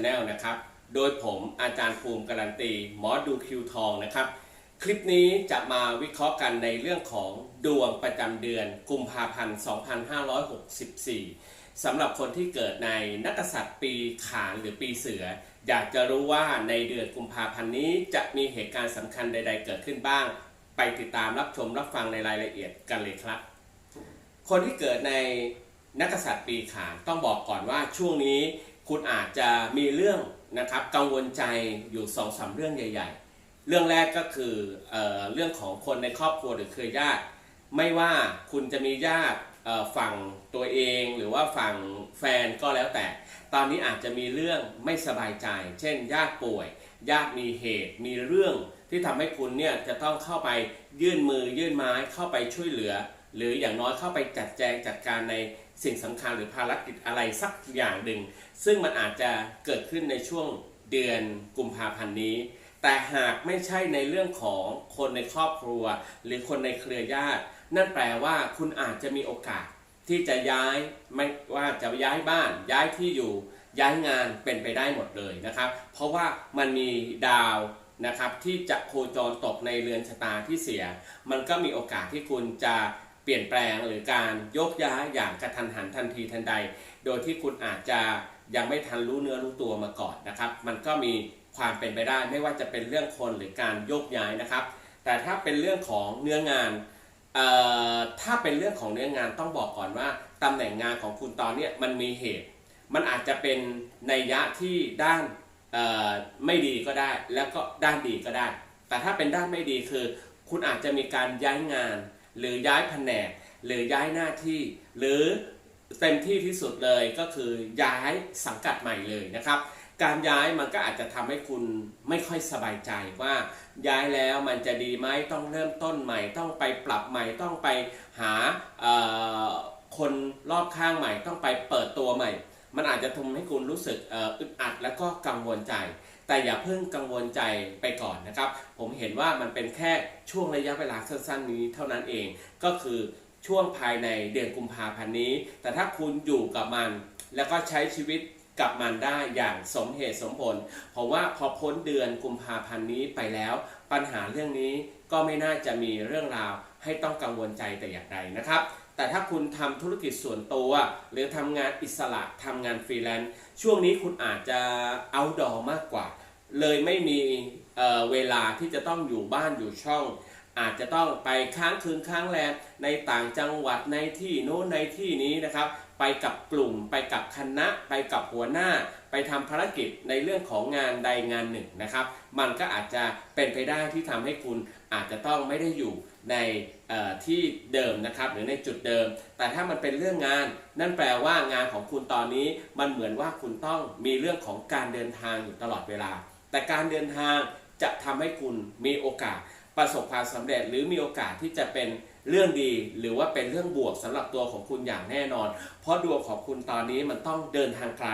Channel นะครับ โดยผมอาจารย์ภูมิการันตีหมอดูคิวทองนะครับ คลิปนี้จะมาวิเคราะห์กันในเรื่องของดวงประจำเดือนกุมภาพันธ์ 2564 สำหรับคนที่เกิดในนักษัตริย์ปีขานหรือปีเสือ อยากจะรู้ว่าในเดือนกุมภาพันธ์นี้จะมีเหตุการณ์สำคัญใด ๆ เกิดขึ้นบ้าง ไปติดตามรับชมรับฟังในรายละเอียดกันเลยครับ คนที่เกิดในนักกษัตริย์ปีขานต้องบอกก่อนว่าช่วงนี้ คุณอาจจะมีเรื่องนะครับกังวลใจอยู่สองสามเรื่องใหญ่ ๆ เรื่องแรกก็คือเออเรื่องของคนในครอบครัวหรือเครือญาติ ไม่ว่าคุณจะมีญาติฝั่งตัวเองหรือว่าฝั่งแฟนก็แล้วแต่ ตอนนี้อาจจะมีเรื่องไม่สบายใจ เช่น ญาติป่วย ญาติมีเหตุ มีเรื่องที่ทำให้คุณเนี่ยจะต้องเข้าไปยื่นมือยื่นไม้เข้าไปช่วยเหลือ หรืออย่างน้อยเข้าไปจัดแจงจัดการใน สิ่งสำคัญหรือภารกิจอะไรสักอย่างหนึ่ง ซึ่งมันอาจจะเกิดขึ้นในช่วงเดือนกุมภาพันธ์นี้ แต่หากไม่ใช่ในเรื่องของคนในครอบครัว หรือคนในเครือญาติ นั่นแปลว่าคุณอาจจะมีโอกาสที่จะย้ายไม่ว่าจะย้ายบ้านย้ายที่อยู่ย้ายงานเป็นไปได้หมดเลยนะครับ เพราะว่ามันมีดาวนะครับที่จะโคจรตกในเรือนชะตาที่เสีย มันก็มีโอกาสที่คุณจะ ลี่ยนแปลงหรือการยกย้ายอย่างกระทันหันทันทีทันใด โดยที่คุณอาจจะยังไม่ทันรู้เนื้อรู้ตัวมาก่อนนะครับ มันก็มีความเป็นไปได้ไม่ว่าจะเป็นเรื่องคนหรือการยกย้ายนะครับ แต่ถ้าเป็นเรื่องของเนื้องานถ้าเป็นเรื่องของเนื้องานต้องบอกก่อนว่าตำแหน่งงานของคุณตอนนี้มันมีเหตุ มันอาจจะเป็นในยะที่ด้านไม่ดีก็ได้ แล้วก็ด้านดีก็ได้ แต่ถ้าเป็นด้านไม่ดีคือ คุณอาจจะมีการย้ายงาน หรือย้ายแผนก หรือย้ายหน้าที่ หรือเต็มที่ที่สุดเลยก็คือย้ายสังกัดใหม่เลยนะครับ การย้ายมันก็อาจจะทำให้คุณไม่ค่อยสบายใจว่าย้ายแล้วมันจะดีไหมต้องเริ่มต้นใหม่ ต้องไปปรับใหม่ต้องไปหาคนรอบข้างใหม่ ต้องไปเปิดตัวใหม่ มันอาจจะทำให้คุณรู้สึกอึดอัดแล้วก็กังวลใจ แต่อย่าเพิ่งกังวลใจไปก่อนนะครับ ผมเห็นว่ามันเป็นแค่ช่วงระยะเวลาสั้นๆนี้เท่านั้นเอง ก็คือช่วงภายในเดือนกุมภาพันธ์นี้ แต่ถ้าคุณอยู่กับมัน แล้วก็ใช้ชีวิตกับมันได้อย่างสมเหตุสมผล เพราะว่าพอพ้นเดือนกุมภาพันธ์นี้ไปแล้ว ปัญหาเรื่องนี้ก็ไม่น่าจะมีเรื่องราวให้ต้องกังวลใจแต่อย่างใดนะครับ แต่ถ้าคุณทำธุรกิจส่วนตัว หรือทำงานอิสระทำงานฟรีแลนซ์ช่วงนี้คุณอาจจะเอาดอมากกว่า เลยไม่มีเเวลาที่จะต้องอยู่บ้านอยู่ช่อง อาจจะต้องไปค้างคืนค้างแรมในต่างจังหวัดในที่โน้นในที่นี้นะครับ ไปกับกลุ่ม ไปกับคณะ ไปกับหัวหน้า ไปทำภารกิจในเรื่องของงานใดงานหนึ่งนะครับ มันก็อาจจะเป็นไปได้ที่ทำให้คุณอาจจะต้องไม่ได้อยู่ในที่เดิมนะครับหรือในจุดเดิม แต่ถ้ามันเป็นเรื่องงาน นั่นแปลว่างานของคุณตอนนี้มันเหมือนว่าคุณต้องมีเรื่องของการเดินทางอยู่ตลอดเวลา แต่การเดินทางจะทำให้คุณมีโอกาสประสบความสำเร็จ หรือมีโอกาสที่จะเป็นเรื่องดีหรือว่าเป็นเรื่องบวกสำหรับตัวของคุณอย่างแน่นอน เพราะดวงของคุณตอนนี้มันต้องเดินทางไกล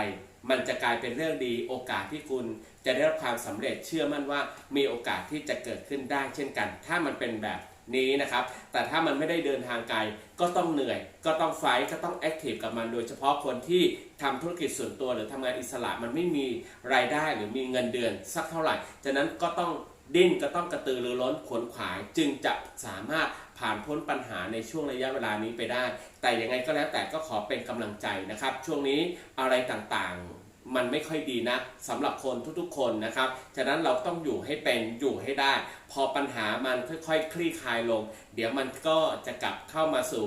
มันจะกลายเป็นเรื่องดีโอกาสที่คุณจะได้รับความสำเร็จเชื่อมั่นว่ามีโอกาสที่จะเกิดขึ้นได้เช่นกัน ถ้ามันเป็นแบบ นี้นะครับ แต่ถ้ามันไม่ได้เดินทางไกลก็ต้องเหนื่อย ก็ต้องไฟก็ต้องแอคทีฟกับมันโดยเฉพาะคนที่ทำธุรกิจส่วนตัวหรือทำงานอิสระมันไม่มีรายได้หรือมีเงินเดือนสักเท่าไหร่ฉะนั้นก็ต้องดิ้นก็ต้องกระตือรือร้นขวนขวายจึงจะสามารถผ่านพ้นปัญหาในช่วงระยะเวลานี้ไปได้ แต่ยังไงก็แล้วแต่ก็ขอเป็นกำลังใจนะครับ ช่วงนี้อะไรต่างๆ มันไม่ค่อยดีนะสำหรับคนทุกๆ คนนะครับ ฉะนั้นเราต้องอยู่ให้เป็นอยู่ให้ได้ พอปัญหามันค่อยๆ คลี่คลายลง เดี๋ยวมันก็จะกลับเข้ามาสู่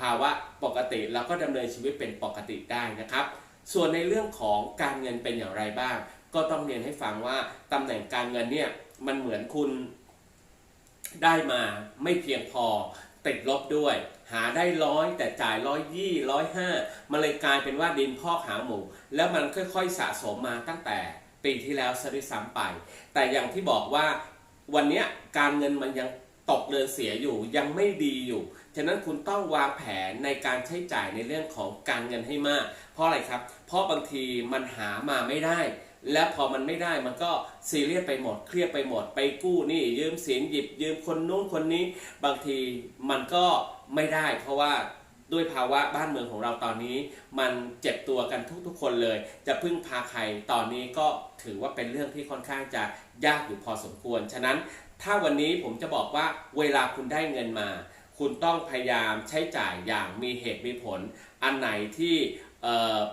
ภาวะปกติแล้วก็ดำเนินชีวิตเป็นปกติได้นะครับ ส่วนในเรื่องของการเงินเป็นอย่างไรบ้าง ก็ต้องเรียนให้ฟังว่าตำแหน่งการเงินเนี่ยมันเหมือนคุณได้มาไม่เพียงพอ ติดลบด้วย หาได้ร้อยแต่จ่ายร้อยยี่ร้อยห้ามันเลยกลายเป็นว่าดินพอกหางหมู แล้วมันค่อยๆสะสมมาตั้งแต่ปีที่แล้วซะด้วยซ้ำไป แต่อย่างที่บอกว่าวันนี้การเงินมันยังตกเดินเสียอยู่ยังไม่ดีอยู่ ฉะนั้นคุณต้องวางแผนในการใช้จ่ายในเรื่องของการเงินให้มาก เพราะอะไรครับ เพราะบางทีมันหามาไม่ได้ และพอมันไม่ได้มันก็ซีเรียสไปหมดเครียดไปหมด ไปกู้นี่ยืมสินหยิบยืมคนนู้นคนนี้ บางทีมันก็ไม่ได้ เพราะว่าด้วยภาวะบ้านเมืองของเราตอนนี้ มันเจ็บตัวกันทุกๆคนเลย จะพึ่งพาใครตอนนี้ก็ถือว่าเป็นเรื่องที่ค่อนข้างจะยากอยู่พอสมควร ฉะนั้นถ้าวันนี้ผมจะบอกว่าเวลาคุณได้เงินมา คุณต้องพยายามใช้จ่ายอย่างมีเหตุมีผล อันไหนที่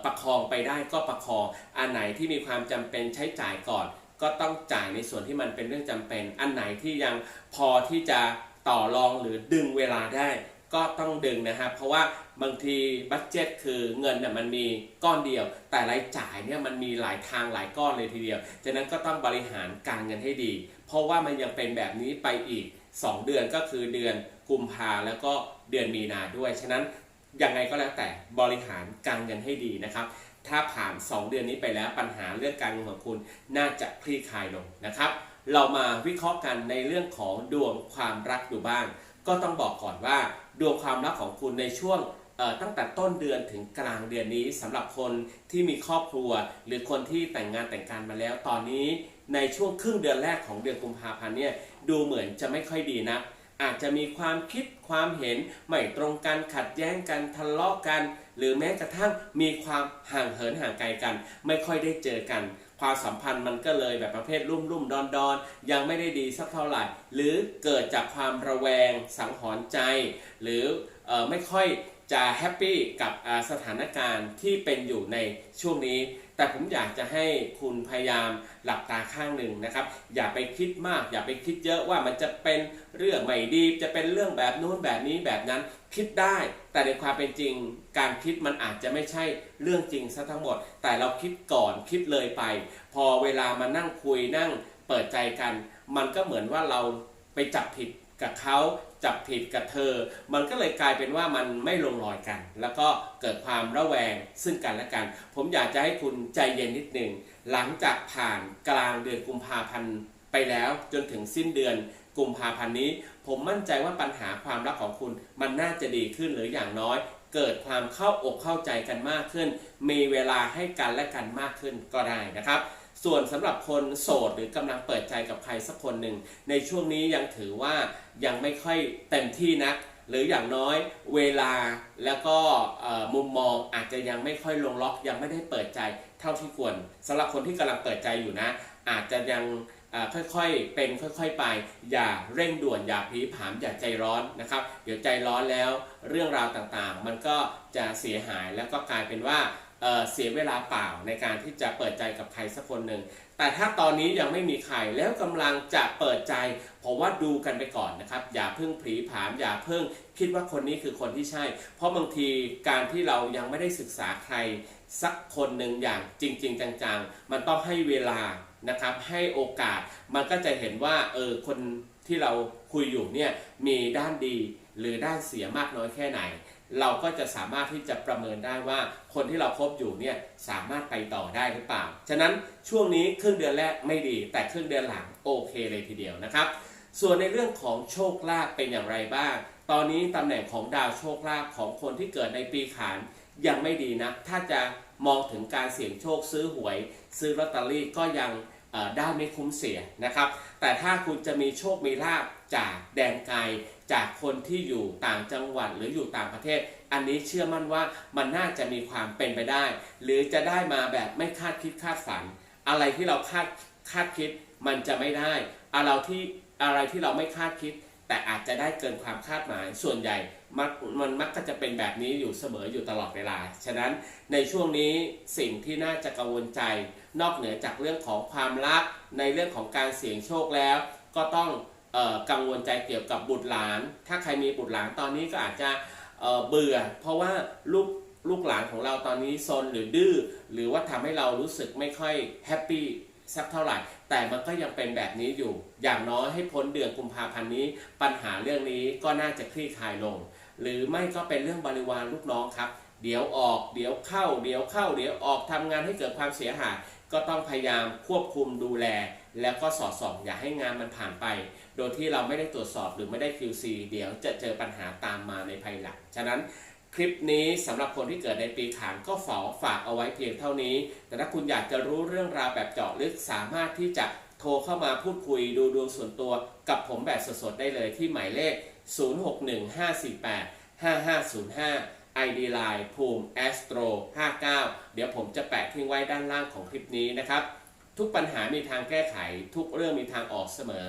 ประคองไปได้ก็ประคอง อันไหนที่มีความจำเป็นใช้จ่ายก่อน ก็ต้องจ่ายในส่วนที่มันเป็นเรื่องจำเป็น อันไหนที่ยังพอที่จะต่อรองหรือดึงเวลาได้ ก็ต้องดึงนะครับ เพราะว่าบางทีบัตเจ็ตคือเงินเนี่ยมันมีก้อนเดียว แต่รายจ่ายเนี่ยมันมีหลายทางหลายก้อนเลยทีเดียวฉะนั้นก็ต้องบริหารการเงินให้ดี เพราะว่ามันยังเป็นแบบนี้ไปอีก 2 เดือนก็คือเดือนกุมภาแล้วก็เดือนมีนาด้วย ฉะนั้น ยังไงก็แล้วแต่บริหารการเงินให้ดีนะครับ ถ้าผ่าน 2 เดือนนี้ไปแล้วปัญหาเรื่องการเงินของคุณน่าจะคลี่คลายลงนะครับ เรามาวิเคราะห์กันในเรื่องของดวงความรักดูบ้าง ก็ต้องบอกก่อนว่าดวงความรักของคุณในช่วงตั้งแต่ต้นเดือนถึงกลางเดือนนี้สำหรับคนที่มีครอบครัว หรือคนที่แต่งงานแต่งการมาแล้วตอนนี้ในช่วงครึ่งเดือนแรกของเดือนกุมภาพันธ์เนี่ยดูเหมือนจะไม่ค่อยดีนะ อาจจะมีความคิดความเห็นไม่ตรงกันขัดแย้งกันทะเลาะกัน หรือแม้กระทั่งมีความห่างเหินห่างไกลกัน ไม่ค่อยได้เจอกัน ความสัมพันธ์มันก็เลยแบบประเภทรุ่มรุ่มดอนดอนยังไม่ได้ดีสักเท่าไหร่ หรือเกิดจากความระแวงสังหรณ์ใจ หรือออไม่ค่อยจะแฮปปี้กับสถานการณ์ที่เป็นอยู่ในช่วงนี้ แต่ผมอยากจะให้คุณพยายามหลับตาข้างหนึ่งนะครับ อย่าไปคิดมาก อย่าไปคิดเยอะว่ามันจะเป็นเรื่องไม่ดี จะเป็นเรื่องแบบนู้นแบบนี้แบบนั้นคิดได้ แต่ในความเป็นจริง การคิดมันอาจจะไม่ใช่เรื่องจริงซะทั้งหมด แต่เราคิดก่อนคิดเลยไป พอเวลามานั่งคุยนั่งเปิดใจกัน มันก็เหมือนว่าเราไปจับผิด กับเขาจับผิดกับเธอ มันก็เลยกลายเป็นว่ามันไม่ลงรอยกัน แล้วก็เกิดความระแวงซึ่งกันและกัน ผมอยากจะให้คุณใจเย็นนิดหนึ่งหลังจากผ่านกลางเดือนกุมภาพันธ์ไปแล้วจนถึงสิ้นเดือนกุมภาพันธ์นี้ ผมมั่นใจว่าปัญหาความรักของคุณมันน่าจะดีขึ้นหรืออย่างน้อย เกิดความเข้าอกเข้าใจกันมากขึ้น มีเวลาให้กันและกันมากขึ้นก็ได้นะครับ ส่วนสำหรับคนโสดหรือกำลังเปิดใจกับใครสักคนหนึ่ง ในช่วงนี้ยังถือว่ายังไม่ค่อยเต็มที่นัก หรืออย่างน้อยเวลาแล้วก็มุมมองอาจจะยังไม่ค่อยลงล็อกยังไม่ได้เปิดใจเท่าที่ควรสำหรับคนที่กำลังเปิดใจอยู่นะ อาจจะยัง ค่อยๆ เป็นค่อยๆ ไป อย่าเร่งด่วน อย่าพลีผาม อย่าใจร้อนนะครับ เดี๋ยวใจร้อนแล้วเรื่องราวต่างๆ มันก็จะเสียหายแล้วก็กลายเป็นว่า เเสียเวลาเปล่าในการที่จะเปิดใจกับใครสักคนหนึ่ง แต่ถ้าตอนนี้ยังไม่มีใครแล้วกำลังจะเปิดใจผมว่าดูกันไปก่อนนะครับ อย่าเพิ่งผีผามอย่าเพิ่งคิดว่าคนนี้คือคนที่ใช่ เพราะบางทีการที่เรายังไม่ได้ศึกษาใครสักคนหนึ่งอย่างจริง ๆ จังๆ มันต้องให้เวลานะครับให้โอกาสมันก็จะเห็นว่าเออคนที่เราคุยอยู่เนี่ยมีด้านดีหรือด้านเสียมากน้อยแค่ไหน เราก็จะสามารถที่จะประเมินได้ว่าคนที่เราคบอยู่เนี่ยสามารถไปต่อได้หรือเปล่า ฉะนั้นช่วงนี้ครึ่งเดือนแรกไม่ดี แต่ครึ่งเดือนหลังโอเคเลยทีเดียวนะครับ ส่วนในเรื่องของโชคลาภเป็นอย่างไรบ้าง ตอนนี้ตำแหน่งของดาวโชคลาภของคนที่เกิดในปีขานยังไม่ดีนะ ถ้าจะมองถึงการเสี่ยงโชคซื้อหวย ซื้อลอตเตอรี่ก็ยัง ได้ไม่คุ้มเสียนะครับ แต่ถ้าคุณจะมีโชคมีลาบจากแดนไกลจากคนที่อยู่ต่างจังหวัดหรืออยู่ต่างประเทศ อันนี้เชื่อมั่นว่ามันน่าจะมีความเป็นไปได้ หรือจะได้มาแบบไม่คาดคิดคาดฝัน อะไรที่เราคาดคาดคิดมันจะไม่ได้ อะไรที่อะไรที่เราไม่คาดคิด แต่อาจจะได้เกินความคาดหมาย ส่วนใหญ่มักมันมักก็จะเป็นแบบนี้อยู่เสมออยู่ตลอดเวลา ฉะนั้นในช่วงนี้สิ่งที่น่าจะกังวลใจ นอกเหนือจากเรื่องของความรัก ในเรื่องของการเสี่ยงโชคแล้ว ก็ต้องออกังวลใจเกี่ยวกับบุตรหลาน ถ้าใครมีบุตรหลานตอนนี้ก็อาจจะเเบื่อ เพราะว่าลูกลูกหลานของเราตอนนี้ซนหรือดื้อหรือว่าทำให้เรารู้สึกไม่ค่อยแฮปปี้ สักเท่าไหร่ แต่มันก็ยังเป็นแบบนี้อยู่ อย่างน้อยให้พ้นเดือนกุมภาพันธ์นี้ ปัญหาเรื่องนี้ก็น่าจะคลี่คลายลง หรือไม่ก็เป็นเรื่องบริวารลูกน้องครับ เดี๋ยวออกเดี๋ยวเข้า เดี๋ยวเข้า เดี๋ยวออกทำงานให้เกิดความเสียหายก็ต้องพยายามควบคุมดูแล แล้วก็สอดส่องอย่าให้งานมันผ่านไป โดยที่เราไม่ได้ตรวจสอบหรือไม่ได้ QC เดี๋ยวจะเจอปัญหาตามมาในภายหลัง ฉะนั้น คลิปนี้สำหรับคนที่เกิดในปีขานก็ฝอฝากเอาไว้เพียงเท่านี้ แต่ถ้าคุณอยากจะรู้เรื่องราวแบบเจาะลึกสามารถที่จะโทรเข้ามาพูดคุยดูดวงส่วนตัวกับผมแบบสดๆได้เลยที่หมายเลข 0615485505 ID Line ภูมิ Astro 59 เดี๋ยวผมจะแปะทิ้งไว้ด้านล่างของคลิปนี้นะครับ ทุกปัญหามีทางแก้ไข ทุกเรื่องมีทางออกเสมอ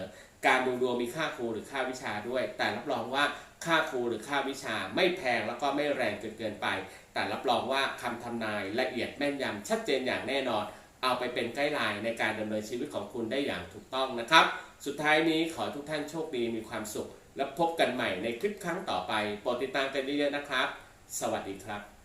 การดูดวงมีค่าครูหรือค่าวิชาด้วย แต่รับรองว่า ค่าครูหรือค่าวิชาไม่แพงแล้วก็ไม่แรงจนเกินไป แต่รับรองว่าคำทำนายละเอียดแม่นยำชัดเจนอย่างแน่นอน เอาไปเป็นไกด์ไลน์ในการดำเนินชีวิตของคุณได้อย่างถูกต้องนะครับ สุดท้ายนี้ขอทุกท่านโชคดีมีความสุข และพบกันใหม่ในคลิปครั้งต่อไปโปรดติดตามกันเยอะๆนะครับ สวัสดีครับ